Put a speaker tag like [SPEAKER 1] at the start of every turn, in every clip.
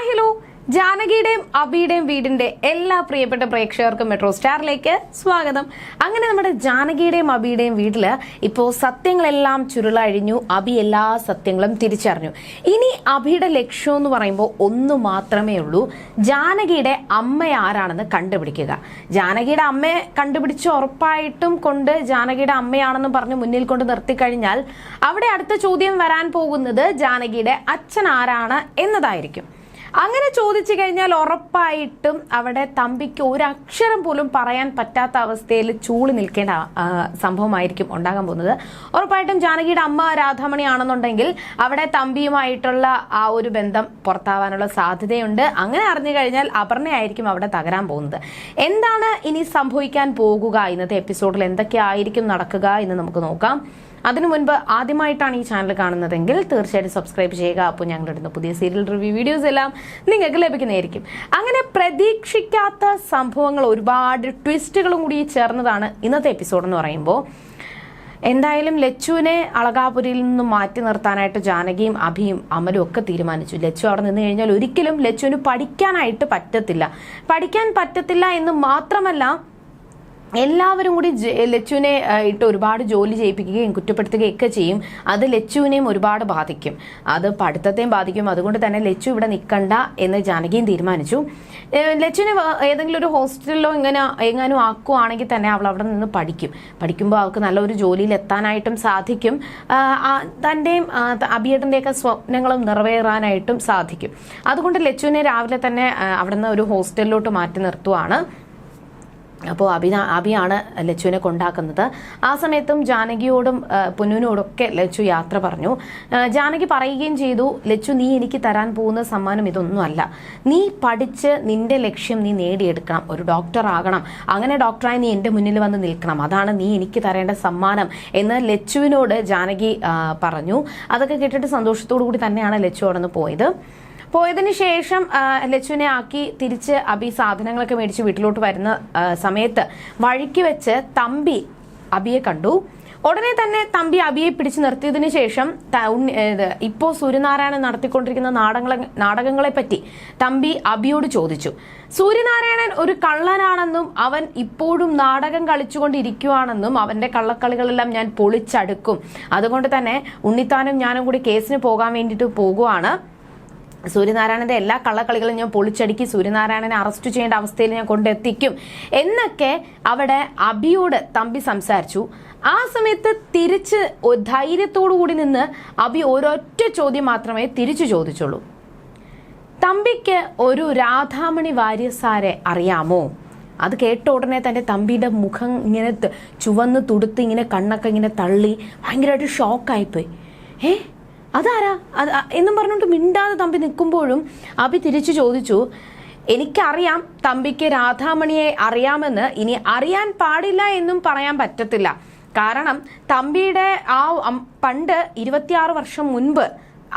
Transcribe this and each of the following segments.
[SPEAKER 1] Hi hello ജാനകിയുടെയും അബിയുടെയും വീടിന്റെ എല്ലാ പ്രിയപ്പെട്ട പ്രേക്ഷകർക്കും മെട്രോ സ്റ്റാറിലേക്ക് സ്വാഗതം. അങ്ങനെ നമ്മുടെ ജാനകിയുടെയും അബിയുടെയും വീട്ടിൽ ഇപ്പോ സത്യങ്ങളെല്ലാം ചുരുളഴിഞ്ഞു അബി എല്ലാ സത്യങ്ങളും തിരിച്ചറിഞ്ഞു. ഇനി അബിയുടെ ലക്ഷ്യം എന്ന് പറയുമ്പോൾ ഒന്ന് മാത്രമേ ഉള്ളൂ ജാനകിയുടെ അമ്മ ആരാണെന്ന് കണ്ടുപിടിക്കുക. ജാനകിയുടെ അമ്മയെ കണ്ടുപിടിച്ച് ഉറപ്പായിട്ടും കൊണ്ട് ജാനകിയുടെ അമ്മയാണെന്ന് പറഞ്ഞ് മുന്നിൽ കൊണ്ട് നിർത്തിക്കഴിഞ്ഞാൽ അവിടെ അടുത്ത ചോദ്യം വരാൻ പോകുന്നത് ജാനകിയുടെ അച്ഛൻ ആരാണ് എന്നതായിരിക്കും. അങ്ങനെ ചോദിച്ചു കഴിഞ്ഞാൽ ഉറപ്പായിട്ടും അവിടെ തമ്പിക്ക് ഒരു അക്ഷരം പോലും പറയാൻ പറ്റാത്ത അവസ്ഥയിൽ ചൂളി നിൽക്കേണ്ട സംഭവമായിരിക്കും ഉണ്ടാകാൻ പോകുന്നത്. ഉറപ്പായിട്ടും ജാനകിയുടെ അമ്മ രാധാമണി ആണെന്നുണ്ടെങ്കിൽ അവിടെ തമ്പിയുമായിട്ടുള്ള ആ ഒരു ബന്ധം പുറത്താവാനുള്ള സാധ്യതയുണ്ട്. അങ്ങനെ അറിഞ്ഞു കഴിഞ്ഞാൽ അപർണയായിരിക്കും അവിടെ തകരാൻ പോകുന്നത്. എന്താണ് ഇനി സംഭവിക്കാൻ പോകുക? ഇന്നത്തെ എപ്പിസോഡിൽ എന്തൊക്കെയായിരിക്കും നടക്കുക എന്ന് നമുക്ക് നോക്കാം. അതിനു മുൻപ് ആദ്യമായിട്ടാണ് ഈ ചാനൽ കാണുന്നതെങ്കിൽ തീർച്ചയായിട്ടും സബ്സ്ക്രൈബ് ചെയ്യുക. അപ്പോൾ ഞങ്ങൾ ഇടുന്ന പുതിയ സീരിയൽ റിവ്യൂ വീഡിയോസ് എല്ലാം നിങ്ങൾക്ക് ലഭിക്കുന്നതായിരിക്കും. അങ്ങനെ പ്രതീക്ഷിക്കാത്ത സംഭവങ്ങൾ ഒരുപാട് ട്വിസ്റ്റുകളും കൂടി ചേർന്നതാണ് ഇന്നത്തെ എപ്പിസോഡ് എന്ന് പറയുമ്പോൾ. എന്തായാലും ലച്ചുവിനെ അളകാപുരിയിൽ നിന്നും മാറ്റി നിർത്താനായിട്ട് ജാനകിയും അഭിയും അമലും ഒക്കെ തീരുമാനിച്ചു. ലച്ചു അവിടെ നിന്ന് കഴിഞ്ഞാൽ ഒരിക്കലും ലച്ചുവിന് പഠിക്കാനായിട്ട് പറ്റത്തില്ല. പഠിക്കാൻ പറ്റത്തില്ല എന്ന് മാത്രമല്ല എല്ലാവരും കൂടി ലച്ചുവിനെ ഇട്ട് ഒരുപാട് ജോലി ചെയ്യിപ്പിക്കുകയും കുറ്റപ്പെടുത്തുകയും ഒക്കെ ചെയ്യും. അത് ലച്ചുവിനെയും ഒരുപാട് ബാധിക്കും. അത് പഠിത്തത്തെയും ബാധിക്കും. അതുകൊണ്ട് തന്നെ ലച്ചു ഇവിടെ നിൽക്കണ്ട എന്ന് ജാനകിയും തീരുമാനിച്ചു. ലച്ചുവിനെ ഏതെങ്കിലും ഒരു ഹോസ്റ്റലിലോ ഇങ്ങനെ എങ്ങാനും ആക്കുവാണെങ്കിൽ തന്നെ അവൾ അവിടെ നിന്ന് പഠിക്കും. പഠിക്കുമ്പോൾ അവൾക്ക് നല്ലൊരു ജോലിയിൽ എത്താനായിട്ടും സാധിക്കും. തന്റെയും അബിയേട്ടന്റെയൊക്കെ സ്വപ്നങ്ങളും നിറവേറാനായിട്ടും സാധിക്കും. അതുകൊണ്ട് ലച്ചുവിനെ രാവിലെ തന്നെ അവിടെ നിന്ന് ഒരു ഹോസ്റ്റലിലോട്ട് മാറ്റി നിർത്തുവാണ്. അപ്പോൾ അഭിന അഭിയാണ് ലച്ചുവിനെ കൊണ്ടാക്കുന്നത്. ആ സമയത്തും ജാനകിയോടും പൊന്നുവിനോടും പൊന്നുവിനോടൊക്കെ ലച്ചു യാത്ര പറഞ്ഞു. ജാനകി പറയുകയും ചെയ്തു ലച്ചു നീ എനിക്ക് തരാൻ പോകുന്ന സമ്മാനം ഇതൊന്നുമല്ല. നീ പഠിച്ച് നിന്റെ ലക്ഷ്യം നീ നേടിയെടുക്കണം. ഒരു ഡോക്ടർ ആകണം. അങ്ങനെ ഡോക്ടറായി നീ എന്റെ മുന്നിൽ വന്ന് നിൽക്കണം. അതാണ് നീ എനിക്ക് തരേണ്ട സമ്മാനം. എന്ന് ലച്ചുവിനോട് ജാനകി പറഞ്ഞു. അതൊക്കെ കേട്ടിട്ട് സന്തോഷത്തോടു കൂടി തന്നെയാണ് ലച്ചു അവിടെ നിന്ന് പോയത്. പോയതിന് ശേഷം ലച്ചുവിനെ ആക്കി തിരിച്ച് അബി സാധനങ്ങളൊക്കെ മേടിച്ച് വീട്ടിലോട്ട് വരുന്ന സമയത്ത് വഴിക്ക് വെച്ച് തമ്പി അബിയെ കണ്ടു. ഉടനെ തന്നെ തമ്പി അബിയെ പിടിച്ചു നിർത്തിയതിനു ശേഷം ഇപ്പോ സൂര്യനാരായണൻ നടത്തിക്കൊണ്ടിരിക്കുന്ന നാടകങ്ങളെ നാടകങ്ങളെ പറ്റി തമ്പി അബിയോട് ചോദിച്ചു. സൂര്യനാരായണൻ ഒരു കള്ളനാണെന്നും അവൻ ഇപ്പോഴും നാടകം കളിച്ചുകൊണ്ടിരിക്കുവാണെന്നും അവന്റെ കള്ളക്കളികളെല്ലാം ഞാൻ പൊളിച്ചടുക്കും. അതുകൊണ്ട് തന്നെ ഉണ്ണിത്താനും ഞാനും കൂടി കേസിന് പോകാൻ വേണ്ടിയിട്ട് പോകുവാണ്. സൂര്യനാരായണന്റെ എല്ലാ കള്ളക്കളികളും ഞാൻ പൊളിച്ചടുക്കി സൂര്യനാരായണനെ അറസ്റ്റ് ചെയ്യേണ്ട അവസ്ഥയിൽ ഞാൻ കൊണ്ടെത്തിക്കും എന്നൊക്കെ അവിടെ അബിയോട് തമ്പി സംസാരിച്ചു. ആ സമയത്ത് തിരിച്ച് ധൈര്യത്തോടു കൂടി നിന്ന് അബി ഒരൊറ്റ ചോദ്യം മാത്രമേ തിരിച്ചു ചോദിച്ചുള്ളൂ. തമ്പിക്ക് ഒരു രാധാമണി വാര്യസാരെ അറിയാമോ? അത് കേട്ട ഉടനെ തന്നെ തമ്പിയുടെ മുഖം ഇങ്ങനെ ചുവന്ന് തുടുത്ത് ഇങ്ങനെ കണ്ണൊക്കെ ഇങ്ങനെ തള്ളി ഭയങ്കരമായിട്ട് ഷോക്കായിപ്പോയി ഏ? അതാരാ? അത് എന്നും പറഞ്ഞുകൊണ്ട് മിണ്ടാതെ തമ്പി നിൽക്കുമ്പോഴും അഭി തിരിച്ചു ചോദിച്ചു എനിക്കറിയാം തമ്പിക്ക് രാധാമണിയെ അറിയാമെന്ന്. ഇനി അറിയാൻ പാടില്ല എന്നും പറയാൻ പറ്റത്തില്ല. കാരണം തമ്പിയുടെ ആ പണ്ട് ഇരുപത്തിയാറ് വർഷം മുൻപ്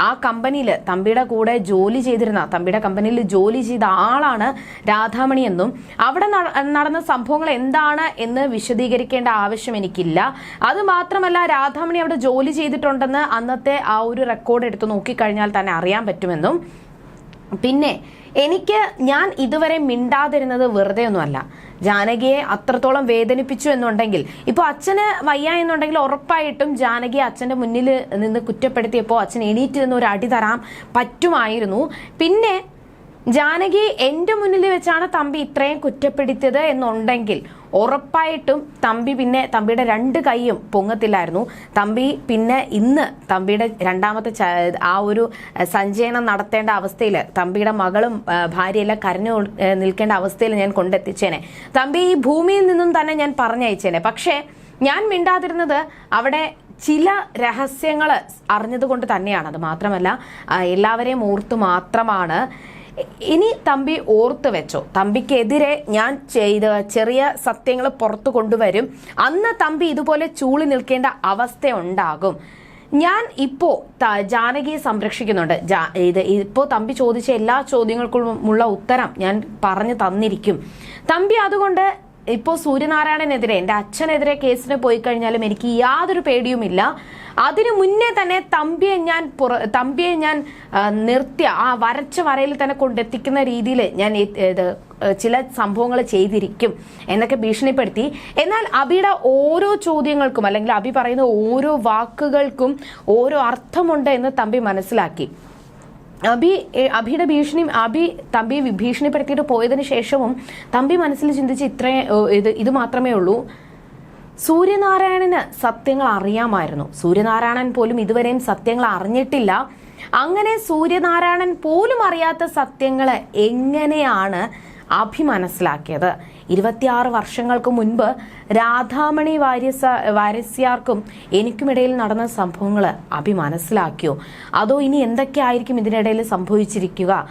[SPEAKER 1] ആ കമ്പനിയിൽ തമ്പിയുടെ കൂടെ ജോലി ചെയ്തിരുന്ന തമ്പിയുടെ കമ്പനിയിൽ ജോലി ചെയ്ത ആളാണ് രാധാമണി എന്നും അവിടെ നടന്ന സംഭവങ്ങൾ എന്താണ് എന്ന് വിശദീകരിക്കേണ്ട ആവശ്യം എനിക്കില്ല. അത് മാത്രമല്ല രാധാമണി അവിടെ ജോലി ചെയ്തിട്ടുണ്ടെന്ന് അന്നത്തെ ആ ഒരു റെക്കോർഡ് എടുത്ത് നോക്കിക്കഴിഞ്ഞാൽ തന്നെ അറിയാൻ പറ്റുമെന്നും പിന്നെ എനിക്ക് ഞാൻ ഇതുവരെ മിണ്ടാതിരുന്നത് വെറുതെ ഒന്നുമല്ല. ജാനകിയെ അത്രത്തോളം വേദനിപ്പിച്ചു എന്നുണ്ടെങ്കിൽ ഇപ്പോൾ അച്ഛന് വയ്യ എന്നുണ്ടെങ്കിൽ ഉറപ്പായിട്ടും ജാനകിയെ അച്ഛന്റെ മുന്നിൽ നിന്ന് കുറ്റപ്പെടുത്തിയപ്പോൾ അച്ഛൻ എണീറ്റ് നിന്ന് ഒരു അടി തരാൻ പറ്റുമായിരുന്നു. പിന്നെ ജാനകി എന്റെ മുന്നിൽ വെച്ചാണ് തമ്പി ഇത്രയും കുറ്റപ്പെടുത്തിയത് എന്നുണ്ടെങ്കിൽ ഉറപ്പായിട്ടും തമ്പി പിന്നെ തമ്പിയുടെ രണ്ട് കൈയും പൊങ്ങത്തില്ലായിരുന്നു. തമ്പി പിന്നെ ഇന്ന് തമ്പിയുടെ രണ്ടാമത്തെ ആ ഒരു സഞ്ചയനം നടത്തേണ്ട അവസ്ഥയിൽ തമ്പിയുടെ മകളും ഭാര്യയെല്ലാം കരഞ്ഞു നിൽക്കേണ്ട അവസ്ഥയിൽ ഞാൻ കൊണ്ടെത്തിച്ചേനെ. തമ്പി ഈ ഭൂമിയിൽ നിന്നും തന്നെ ഞാൻ പറഞ്ഞയച്ചേനെ. പക്ഷേ ഞാൻ മിണ്ടാതിരുന്നത് അവിടെ ചില രഹസ്യങ്ങൾ അറിഞ്ഞതുകൊണ്ട് തന്നെയാണ്. അത് മാത്രമല്ല എല്ലാവരെയും ഓർത്ത് മാത്രമാണ് ഇനി തമ്പി ഓർത്ത് വെച്ചോ. തമ്പിക്കെതിരെ ഞാൻ ചെയ്ത ചെറിയ സത്യങ്ങൾ പുറത്തു കൊണ്ടുവരും. അന്ന് തമ്പി ഇതുപോലെ ചൂളി നിൽക്കേണ്ട അവസ്ഥ ഉണ്ടാകും. ഞാൻ ഇപ്പോ ജാനകിയെ സംരക്ഷിക്കുന്നുണ്ട്. ഇത് ഇപ്പോ തമ്പി ചോദിച്ച എല്ലാ ചോദ്യങ്ങൾക്കുമുള്ള ഉത്തരം ഞാൻ പറഞ്ഞു തന്നിരിക്കും. തമ്പി അതുകൊണ്ട് ഇപ്പോൾ സൂര്യനാരായണനെതിരെ എന്റെ അച്ഛനെതിരെ കേസിന് പോയി കഴിഞ്ഞാലും എനിക്ക് യാതൊരു പേടിയുമില്ല. അതിനു മുന്നേ തന്നെ തമ്പിയെ ഞാൻ പുറ തമ്പിയെ ഞാൻ നിർത്തിയ ആ വരച്ച വരയിൽ തന്നെ കൊണ്ടെത്തിക്കുന്ന രീതിയിൽ ഞാൻ ഇത് ചില സംഭവങ്ങൾ ചെയ്തിരിക്കും എന്നൊക്കെ ഭീഷണിപ്പെടുത്തി. എന്നാൽ അബിയുടെ ഓരോ ചോദ്യങ്ങൾക്കും അല്ലെങ്കിൽ അബി പറയുന്ന ഓരോ വാക്കുകൾക്കും ഓരോ അർത്ഥമുണ്ട് എന്ന് തമ്പി മനസ്സിലാക്കി. അബി അഭിയുടെ ഭീഷണി അഭി തമ്പിയെ ഭീഷണിപ്പെടുത്തിയിട്ട് പോയതിനു ശേഷവും തമ്പി മനസ്സിൽ ചിന്തിച്ച് ഇത്രേ ഇത് ഇത് മാത്രമേ ഉള്ളൂ. സൂര്യനാരായണന് സത്യങ്ങൾ അറിയാമായിരുന്നു. സൂര്യനാരായണൻ പോലും ഇതുവരെയും സത്യങ്ങൾ അറിഞ്ഞിട്ടില്ല. അങ്ങനെ സൂര്യനാരായണൻ പോലും അറിയാത്ത സത്യങ്ങൾ എങ്ങനെയാണ് അഭി മനസ്സിലാക്കിയത് ഇരുപത്തിയാറ് വർഷങ്ങൾക്ക് മുൻപ് രാധാമണി വാര്യസ വാരസ്യാർക്കും എനിക്കുമിടയിൽ നടന്ന സംഭവങ്ങൾ അഭി മനസ്സിലാക്കിയോ അതോ ഇനി എന്തൊക്കെ ആയിരിക്കും ഇതിനിടയിൽ സംഭവിച്ചിരിക്കുക?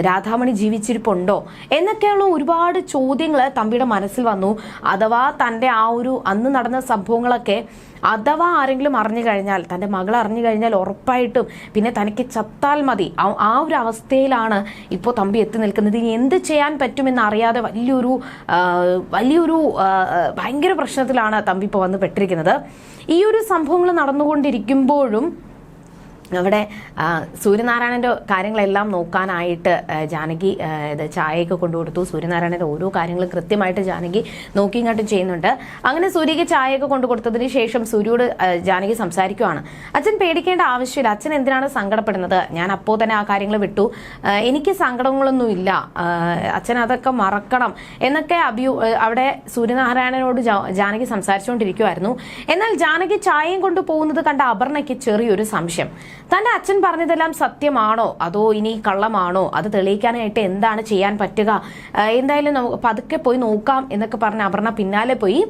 [SPEAKER 1] രാധാമണി ജീവിച്ചിരിപ്പുണ്ടോ? എന്നൊക്കെയുള്ള ഒരുപാട് ചോദ്യങ്ങൾ തമ്പിയുടെ മനസ്സിൽ വന്നു. അഥവാ തന്റെ ആ ഒരു അന്ന് നടന്ന സംഭവങ്ങളൊക്കെ അഥവാ ആരെങ്കിലും അറിഞ്ഞു കഴിഞ്ഞാൽ തന്റെ മകൾ അറിഞ്ഞു കഴിഞ്ഞാൽ ഉറപ്പായിട്ടും പിന്നെ തനിക്ക് ചത്താൽ മതി. ആ- ഒരു അവസ്ഥയിലാണ് ഇപ്പോൾ തമ്പി എത്തി നിൽക്കുന്നത്. ഇനി എന്ത് ചെയ്യാൻ പറ്റുമെന്ന് അറിയാതെ വലിയൊരു വലിയൊരു ഭയങ്കര പ്രശ്നത്തിലാണ് തമ്പി ഇപ്പോൾ വന്ന് പെട്ടിരിക്കുന്നത്. ഈ ഒരു സംഭവങ്ങൾ നടന്നുകൊണ്ടിരിക്കുമ്പോഴും അവിടെ സൂര്യനാരായണന്റെ കാര്യങ്ങളെല്ലാം നോക്കാനായിട്ട് ജാനകി ഇത് ചായയൊക്കെ കൊണ്ടുകൊടുത്തു. സൂര്യനാരായണന്റെ ഓരോ കാര്യങ്ങളും കൃത്യമായിട്ട് ജാനകി നോക്കിയും കണ്ടും ചെയ്യുന്നുണ്ട്. അങ്ങനെ സൂര്യക്ക് ചായയൊക്കെ കൊണ്ടു കൊടുത്തതിന് ശേഷം സൂര്യയോട് ജാനകി സംസാരിക്കുവാണ്. അച്ഛൻ പേടിക്കേണ്ട ആവശ്യമില്ല. അച്ഛൻ എന്തിനാണ് സങ്കടപ്പെടുന്നത്? ഞാൻ അപ്പോൾ തന്നെ ആ കാര്യങ്ങൾ വിട്ടു. എനിക്ക് സങ്കടങ്ങളൊന്നുമില്ല ഇല്ല. അച്ഛൻ അതൊക്കെ മറക്കണം എന്നൊക്കെ അഭിയു അവിടെ സൂര്യനാരായണനോട് ജാനകി സംസാരിച്ചുകൊണ്ടിരിക്കുമായിരുന്നു എന്നാൽ ജാനകി ചായയും കൊണ്ടുപോകുന്നത് കണ്ട അപർണയ്ക്ക് ചെറിയൊരു സംശയം. തന്റെ അച്ഛൻ പറഞ്ഞതെല്ലാം സത്യമാണോ? അതോ ഇനി കള്ളമാണോ? അത് തെളിയിക്കാനായിട്ട് എന്താണ് ചെയ്യാൻ പറ്റുക? എന്തായാലും പതുക്കെ പോയി നോക്കാം എന്നൊക്കെ പറഞ്ഞ് അപർണ പിന്നാലെ പോയി.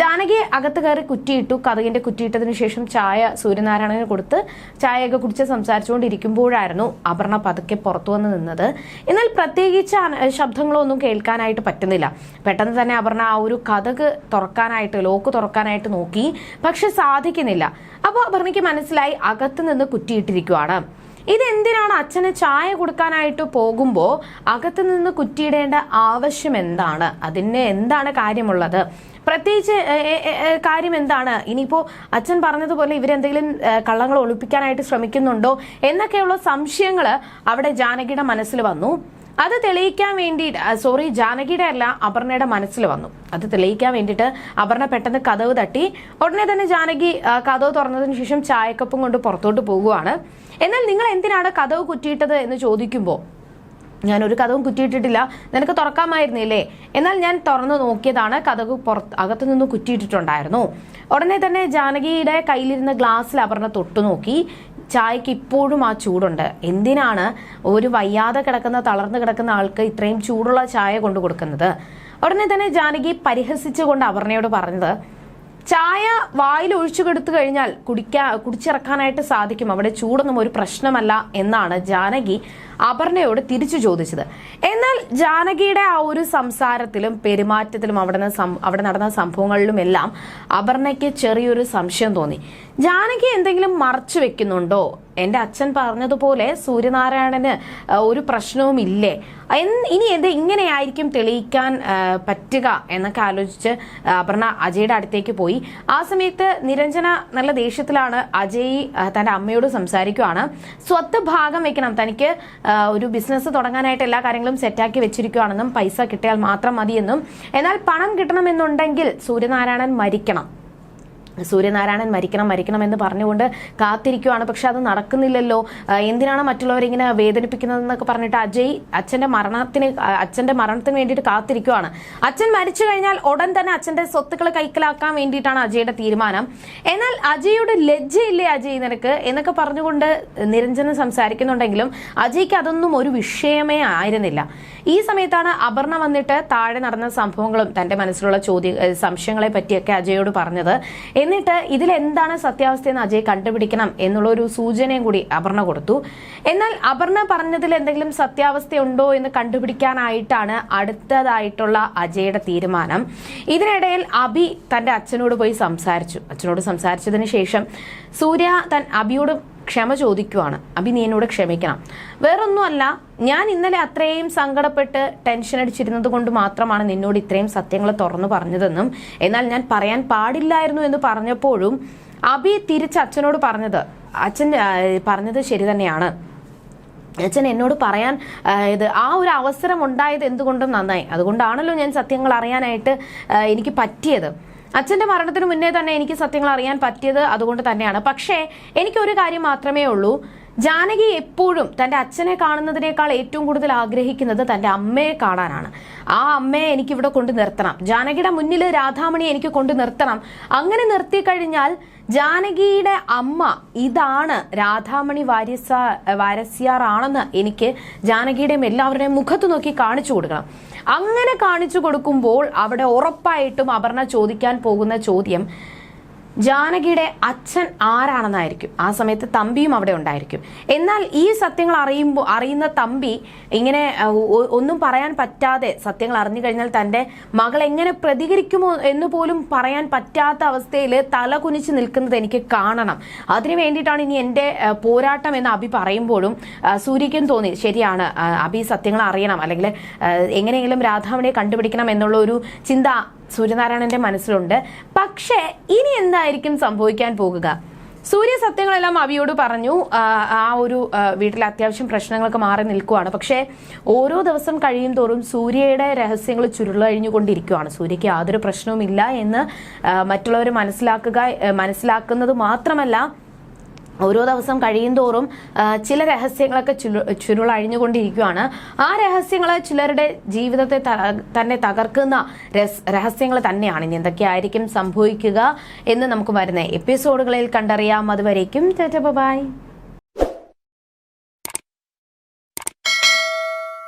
[SPEAKER 1] ജാനകി അകത്ത് കയറി കുറ്റിയിട്ടു കഥകിന്റെ കുറ്റിയിട്ടതിനു ശേഷം ചായ സൂര്യനാരായണന് കൊടുത്ത് ചായയൊക്കെ കുടിച്ച് സംസാരിച്ചുകൊണ്ടിരിക്കുമ്പോഴായിരുന്നു അപർണ പതുക്കെ പുറത്തു വന്ന് നിന്നത്. എന്നാൽ പ്രത്യേകിച്ച് ശബ്ദങ്ങളോ ഒന്നും കേൾക്കാനായിട്ട് പറ്റുന്നില്ല. പെട്ടെന്ന് തന്നെ അപർണ ആ ഒരു കഥക് തുറക്കാനായിട്ട് ലോക്ക് തുറക്കാനായിട്ട് നോക്കി. പക്ഷെ സാധിക്കുന്നില്ല. അപ്പോൾ അപർണയ്ക്ക് മനസ്സിലായി അകത്ത് നിന്ന് കുറ്റിയിട്ടിരിക്കുവാണ് ഇതെന്തിനാണ് അച്ഛന് ചായ കൊടുക്കാനായിട്ട് പോകുമ്പോൾ അകത്തു നിന്ന് കുറ്റിയിടേണ്ട ആവശ്യം എന്താണ്? അതിന് എന്താണ് കാര്യമുള്ളത്? പ്രത്യേകിച്ച് കാര്യം എന്താണ്? ഇനിയിപ്പോ അച്ഛൻ പറഞ്ഞതുപോലെ ഇവരെന്തെങ്കിലും കള്ളങ്ങൾ ഒളിപ്പിക്കാനായിട്ട് ശ്രമിക്കുന്നുണ്ടോ എന്നൊക്കെയുള്ള സംശയങ്ങൾ അവിടെ ജാനകിയുടെ മനസ്സിൽ വന്നു. അത് തെളിയിക്കാൻ വേണ്ടി സോറി ജാനകിയുടെ അല്ല അപർണയുടെ മനസ്സിൽ വന്നു. അത് തെളിയിക്കാൻ വേണ്ടിയിട്ട് അപർണ പെട്ടെന്ന് കഥവ് തട്ടി. ഉടനെ തന്നെ ജാനകി കഥവ് തുറന്നതിന് ശേഷം ചായക്കപ്പും കൊണ്ട് പുറത്തോട്ട് പോകുവാണ്. എന്നാൽ നിങ്ങൾ എന്തിനാണ് കഥവ് കുറ്റിയിട്ടത് എന്ന് ചോദിക്കുമ്പോൾ ഞാൻ ഒരു കഥവും കുറ്റിയിട്ടിട്ടില്ല. നിനക്ക് തുറക്കാമായിരുന്നില്ലേ? എന്നാൽ ഞാൻ തുറന്നു നോക്കിയതാണ് കഥക് പുറത്ത് അകത്തു നിന്ന് കുറ്റിയിട്ടിട്ടുണ്ടായിരുന്നു. ഉടനെ തന്നെ ജാനകിയുടെ കയ്യിലിരുന്ന ഗ്ലാസ്സിൽ അപർണ തൊട്ടു നോക്കി ചായക്ക് ഇപ്പോഴും ആ ചൂടുണ്ട്. എന്തിനാണ് ഒരു വയ്യാതെ കിടക്കുന്ന തളർന്നു കിടക്കുന്ന ആൾക്ക് ഇത്രയും ചൂടുള്ള ചായ കൊണ്ടു കൊടുക്കുന്നത്? ഉടനെ തന്നെ ജാനകി പരിഹസിച്ചുകൊണ്ട് അപർണയോട് പറഞ്ഞത് ചായ വായിൽ ഒഴിച്ചു കൊടുത്തു കഴിഞ്ഞാൽ കുടിക്കാ കുടിച്ചിറക്കാനായിട്ട് സാധിക്കും. അവിടെ ചൂടൊന്നും ഒരു പ്രശ്നമല്ല എന്നാണ് ജാനകി അപർണയോട് തിരിച്ചു ചോദിച്ചത്. എന്നാൽ ജാനകിയുടെ ആ ഒരു സംസാരത്തിലും പെരുമാറ്റത്തിലും അവിടെ അവിടെ നടന്ന സംഭവങ്ങളിലും എല്ലാം അപർണയ്ക്ക് ചെറിയൊരു സംശയം തോന്നി. ജാനകി എന്തെങ്കിലും മറച്ചു വെക്കുന്നുണ്ടോ? എന്റെ അച്ഛൻ പറഞ്ഞതുപോലെ സൂര്യനാരായണന് ഒരു പ്രശ്നവും ഇല്ലേ? ഇനി എന്ത് ഇങ്ങനെയായിരിക്കും തെളിയിക്കാൻ പറ്റുക എന്നൊക്കെ ആലോചിച്ച് അപർണ അജയുടെ അടുത്തേക്ക് പോയി. ആ സമയത്ത് നിരഞ്ജന നല്ല ദേഷ്യത്തിലാണ് അജയ് തന്റെ അമ്മയോട് സംസാരിക്കുവാണ്. സ്വത്ത് ഭാഗം വെക്കണം. തനിക്ക് ഒരു ബിസിനസ് തുടങ്ങാനായിട്ട് എല്ലാ കാര്യങ്ങളും സെറ്റാക്കി വെച്ചിരിക്കുകയാണെന്നും പൈസ കിട്ടിയാൽ മാത്രം മതിയെന്നും. എന്നാൽ പണം കിട്ടണമെന്നുണ്ടെങ്കിൽ സൂര്യനാരായണൻ മരിക്കണം. സൂര്യനാരായണൻ മരിക്കണം മരിക്കണം എന്ന് പറഞ്ഞുകൊണ്ട് കാത്തിരിക്കുവാണ്. പക്ഷെ അത് നടക്കുന്നില്ലല്ലോ. എന്തിനാണ് മറ്റുള്ളവരിങ്ങനെ വേദനിപ്പിക്കുന്നതെന്നൊക്കെ പറഞ്ഞിട്ട് അജയ് അച്ഛന്റെ മരണത്തിന് അച്ഛന്റെ മരണത്തിന് വേണ്ടിയിട്ട് കാത്തിരിക്കുവാണ്. അച്ഛൻ മരിച്ചു കഴിഞ്ഞാൽ ഉടൻ തന്നെ അച്ഛന്റെ സ്വത്തുക്കൾ കൈക്കലാക്കാൻ വേണ്ടിയിട്ടാണ് അജയുടെ തീരുമാനം. എന്നാൽ അജയുടെ ലജ്ജയില്ലേ അജയ് നിനക്ക് എന്നൊക്കെ പറഞ്ഞുകൊണ്ട് നിരഞ്ജനം സംസാരിക്കുന്നുണ്ടെങ്കിലും അജയ്ക്ക് അതൊന്നും ഒരു വിഷയമേ ആയിരുന്നില്ല. ഈ സമയത്താണ് അപർണ വന്നിട്ട് താഴെ നടന്ന സംഭവങ്ങളും തന്റെ മനസ്സിലുള്ള ചോദ്യ സംശയങ്ങളെ പറ്റിയൊക്കെ അജയോട് പറഞ്ഞത്. എന്നിട്ട് ഇതിൽ എന്താണ് സത്യാവസ്ഥ എന്ന് അജയ് കണ്ടുപിടിക്കണം എന്നുള്ള ഒരു സൂചനയും കൂടി അപർണ കൊടുത്തു. എന്നാൽ അപർണ പറഞ്ഞതിൽ എന്തെങ്കിലും സത്യാവസ്ഥയുണ്ടോ എന്ന് കണ്ടുപിടിക്കാനായിട്ടാണ് അടുത്തതായിട്ടുള്ള അജയുടെ തീരുമാനം. ഇതിനിടയിൽ അബി തന്റെ അച്ഛനോട് പോയി സംസാരിച്ചു. അച്ഛനോട് സംസാരിച്ചതിന് ശേഷം സൂര്യ തൻ അബിയോട് ക്ഷമ ചോദിക്കുവാണ്. അഭി നീ എന്നോട് ക്ഷമിക്കണം. വേറൊന്നുമല്ല ഞാൻ ഇന്നലെ അത്രയും സങ്കടപ്പെട്ട് ടെൻഷൻ അടിച്ചിരുന്നത് കൊണ്ട് മാത്രമാണ് നിന്നോട് ഇത്രയും സത്യങ്ങൾ തുറന്നു പറഞ്ഞതെന്നും എന്നാൽ ഞാൻ പറയാൻ പാടില്ലായിരുന്നു എന്ന് പറഞ്ഞപ്പോഴും അഭി തിരിച്ച് അച്ഛനോട് പറഞ്ഞത് അച്ഛൻ പറഞ്ഞത് ശരി തന്നെയാണ്. അച്ഛൻ എന്നോട് പറയാൻ ഇത് ആ ഒരു അവസരം ഉണ്ടായത് എന്തുകൊണ്ടും നന്നായി. അതുകൊണ്ടാണല്ലോ ഞാൻ സത്യങ്ങൾ അറിയാനായിട്ട് എനിക്ക് പറ്റിയത്. അച്ഛന്റെ മരണത്തിന് മുന്നേ തന്നെ എനിക്ക് സത്യങ്ങൾ അറിയാൻ പറ്റിയത് അതുകൊണ്ട് തന്നെയാണ്. പക്ഷേ എനിക്കൊരു കാര്യം മാത്രമേ ഉള്ളൂ. ജാനകി എപ്പോഴും തന്റെ അച്ഛനെ കാണുന്നതിനേക്കാൾ ഏറ്റവും കൂടുതൽ ആഗ്രഹിക്കുന്നത് തന്റെ അമ്മയെ കാണാനാണ്. ആ അമ്മയെ എനിക്ക് ഇവിടെ കൊണ്ട് നിർത്തണം. ജാനകിയുടെ മുന്നിൽ രാധാമണി എനിക്ക് കൊണ്ട് നിർത്തണം. അങ്ങനെ നിർത്തി കഴിഞ്ഞാൽ ജാനകിയുടെ അമ്മ ഇതാണ് രാധാമണി വാര്യസ വാരസ്യാറാണെന്ന് എനിക്ക് ജാനകിയുടെയും എല്ലാവരുടെയും മുഖത്ത് നോക്കി കാണിച്ചു കൊടുക്കണം. അങ്ങനെ കാണിച്ചു കൊടുക്കുമ്പോൾ അവിടെ ഉറപ്പായിട്ടും അപർണ ചോദിക്കാൻ പോകുന്ന ചോദ്യം ജാനകിയുടെ അച്ഛൻ ആരാണെന്നായിരിക്കും? ആ സമയത്ത് തമ്പിയും അവിടെ ഉണ്ടായിരിക്കും. എന്നാൽ ഈ സത്യങ്ങൾ അറിയുമ്പോൾ അറിയുന്ന തമ്പി ഇങ്ങനെ ഒന്നും പറയാൻ പറ്റാതെ സത്യങ്ങൾ അറിഞ്ഞു കഴിഞ്ഞാൽ തന്റെ മകൾ എങ്ങനെ പ്രതികരിക്കുമോ എന്ന് പോലും പറയാൻ പറ്റാത്ത അവസ്ഥയിൽ തല കുനിച്ച് നിൽക്കുന്നത് എനിക്ക് കാണണം. അതിനു വേണ്ടിയിട്ടാണ് ഇനി എന്റെ പോരാട്ടം എന്ന് അഭി പറയുമ്പോഴും സൂര്യക്കും തോന്നി ശരിയാണ് അഭി സത്യങ്ങൾ അറിയണം. അല്ലെങ്കിൽ എങ്ങനെയെങ്കിലും രാധാമണിയെ കണ്ടുപിടിക്കണം എന്നുള്ള ഒരു ചിന്ത സൂര്യനാരായണന്റെ മനസ്സിലുണ്ട്. പക്ഷേ ഇനി എന്തായിരിക്കും സംഭവിക്കാൻ പോകുക? സൂര്യ സത്യങ്ങളെല്ലാം അവിയോട് പറഞ്ഞു. ആ, ഒരു വീട്ടിലെ അത്യാവശ്യം പ്രശ്നങ്ങളൊക്കെ മാറി നിൽക്കുവാണ്. പക്ഷേ ഓരോ ദിവസം കഴിയും തോറും സൂര്യയുടെ രഹസ്യങ്ങൾ ചുരുളഴിഞ്ഞുകൊണ്ടിരിക്കുകയാണ് സൂര്യയ്ക്ക് യാതൊരു പ്രശ്നവുമില്ല എന്ന് മറ്റുള്ളവർ മനസ്സിലാക്കുക മനസ്സിലാക്കുന്നത് മാത്രമല്ല ഓരോ ദിവസം കഴിയും തോറും ചില രഹസ്യങ്ങളൊക്കെ ചുരു ചുരുളഴിഞ്ഞുകൊണ്ടിരിക്കുകയാണ് ആ രഹസ്യങ്ങൾ ചിലരുടെ ജീവിതത്തെ തന്നെ തകർക്കുന്ന രഹസ്യങ്ങൾ തന്നെയാണ്. ഇനി എന്തൊക്കെയായിരിക്കും സംഭവിക്കുക എന്ന് നമുക്ക് വരുന്ന എപ്പിസോഡുകളിൽ കണ്ടറിയാം. അതുവരേക്കും ബൈ.